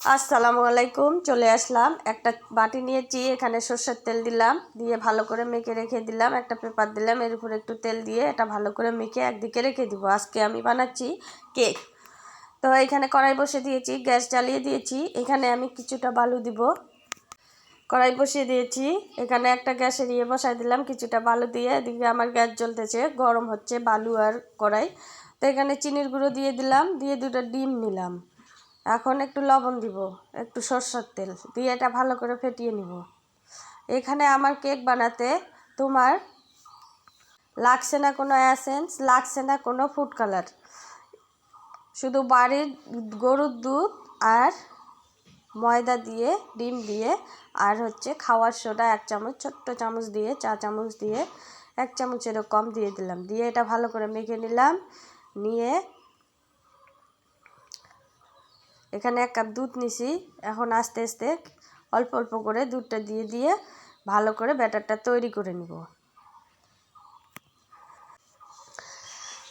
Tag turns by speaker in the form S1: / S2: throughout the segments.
S1: আসসালামু আলাইকুম, চলে আসলাম। একটা বাটি নিয়েছি, এখানে সর্ষের তেল দিলাম, দিয়ে ভালো করে মেখে রেখে দিলাম, একটা পেপার দিলাম, এর উপরে একটু তেল দিয়ে এটা ভালো করে মেখে একদিকে রেখে দিব। আজকে আমি বানাচ্ছি কেক। তো এখানে কড়াই বসে দিয়েছি, গ্যাস জ্বালিয়ে দিয়েছি, এখানে আমি কিছুটা বালু দিব। কড়াই বসিয়ে দিয়েছি, এখানে একটা গ্যাসের ইয়ে বসাই দিলাম, কিছুটা বালু দিয়ে, এদিকে আমার গ্যাস জ্বলতেছে, গরম হচ্ছে বালু আর কড়াই। তো এখানে চিনির গুঁড়ো দিয়ে দিলাম, দিয়ে দুটো ডিম নিলাম। এখন একটু লবণ দিব, একটু সরষের তেল, দিয়ে এটা ভালো করে ফেটিয়ে নিব। এখানে আমার কেক বানাতে তোমার লাগছে না কোনো অ্যাসেন্স লাগছে না কোনো ফুড কালার শুধু বাড়ির গরুর দুধ আর ময়দা দিয়ে, ডিম দিয়ে, আর হচ্ছে খাওয়ার সোডা এক চামচ, ছোট্ট চামচ দিয়ে, চা চামচ দিয়ে, এক চামচেরও কম দিয়ে দিলাম। দিয়ে এটা ভালো করে মেখে নিলাম, নিয়ে এখানে এক কাপ দুধ নিছি। এখন আস্তে আস্তে অল্প অল্প করে দুধটা দিয়ে দিয়ে ভালো করে ব্যাটারটা তৈরি করে নিব।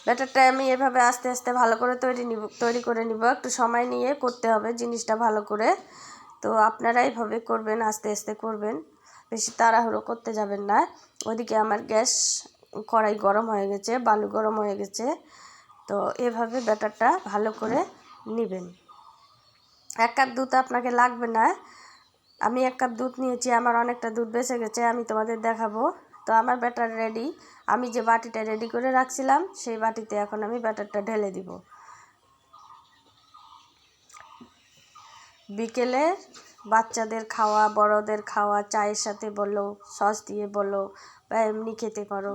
S1: ব্যাটারটা আমি এভাবে আস্তে আস্তে ভালো করে তৈরি নিব, তৈরি করে নিব। একটু সময় নিয়ে করতে হবে জিনিসটা ভালো করে। তো আপনারা এইভাবে করবেন, আস্তে আস্তে করবেন। বেশি তাড়াহুড়ো করতে যাবেন না। ওদিকে আমার গ্যাস কড়াই গরম হয়ে গেছে, বালু গরম হয়ে গেছে। তো এভাবে ব্যাটারটা ভালো করে নেবেন। এক কাপ দুধ আপনাকে লাগবে না। আমি এক কাপ দুধ নিয়েছি, আমার অনেকটা দুধ বেঁচে গেছে, আমি তোমাদের দেখাবো। তো আমার ব্যাটার রেডি। আমি যে বাটিটা রেডি করে রাখছিলাম, সেই বাটিতে এখন আমি ব্যাটারটা ঢেলে দিব। বিকেলে বাচ্চাদের খাওয়া, বড়দের খাওয়া, চায়ের সাথে বলো, সস দিয়ে বলো, বা এমনি খেতে পারো।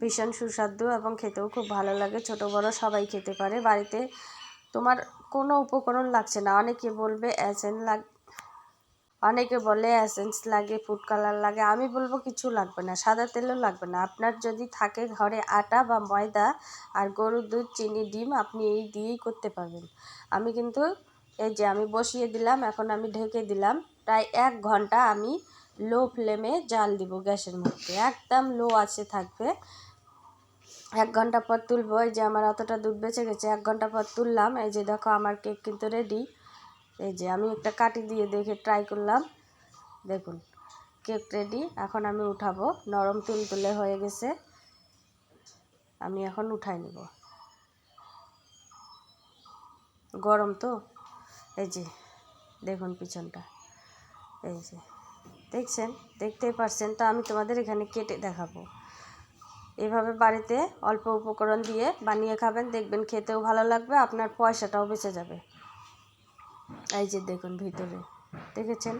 S1: ভীষণ সুস্বাদু এবং খেতেও খুব ভালো লাগে। ছোট বড় সবাই খেতে পারে। বাড়িতে তোমার কোনো উপকরণ লাগছে না। অনেকে বলবে অ্যাসেন্স লাগ, অনেকে বলে অ্যাসেন্স লাগে, ফুড কালার লাগে। আমি বলব কিছু লাগবে না, সাদা তেলও লাগবে না। আপনার যদি থাকে ঘরে আটা বা ময়দা আর গরুর দুধ, চিনি, ডিম, আপনি এই দিয়েই করতে পারবেন। আমি কিন্তু এই যে আমি বসিয়ে দিলাম, এখন আমি ঢেকে দিলাম। প্রায় এক ঘণ্টা আমি লো ফ্লেমে জাল দিব গ্যাসের মধ্যে। একদম লো আছে থাকবে। এক ঘণ্টা পর তুলবো, এই যে আমার অতটা দুধ বেঁচে গেছে, এক ঘণ্টা পর তুললাম, এই যে দেখো আমার কেক কিন্তু রেডি এই যে আমি একটা কাটি দিয়ে দেখে ট্রাই করলাম। দেখুন, কেক রেডি এখন আমি উঠাবো, নরম তুল তুলে হয়ে গেছে। আমি এখন উঠাই নেব। গরম তো, এই যে দেখুন পিছনটা, এই যে, দেখছেন? দেখতেই পারছেন? তো আমি তোমাদের এখানে কেটে দেখাবো। এভাবে বাড়িতে অল্প উপকরণ দিয়ে বানিয়ে খাবেন, দেখবেন খেতেও ভালো লাগবে, আপনার পয়সাটাও বেঁচে যাবে। এই যে দেখুন ভিতরে, দেখেছেন?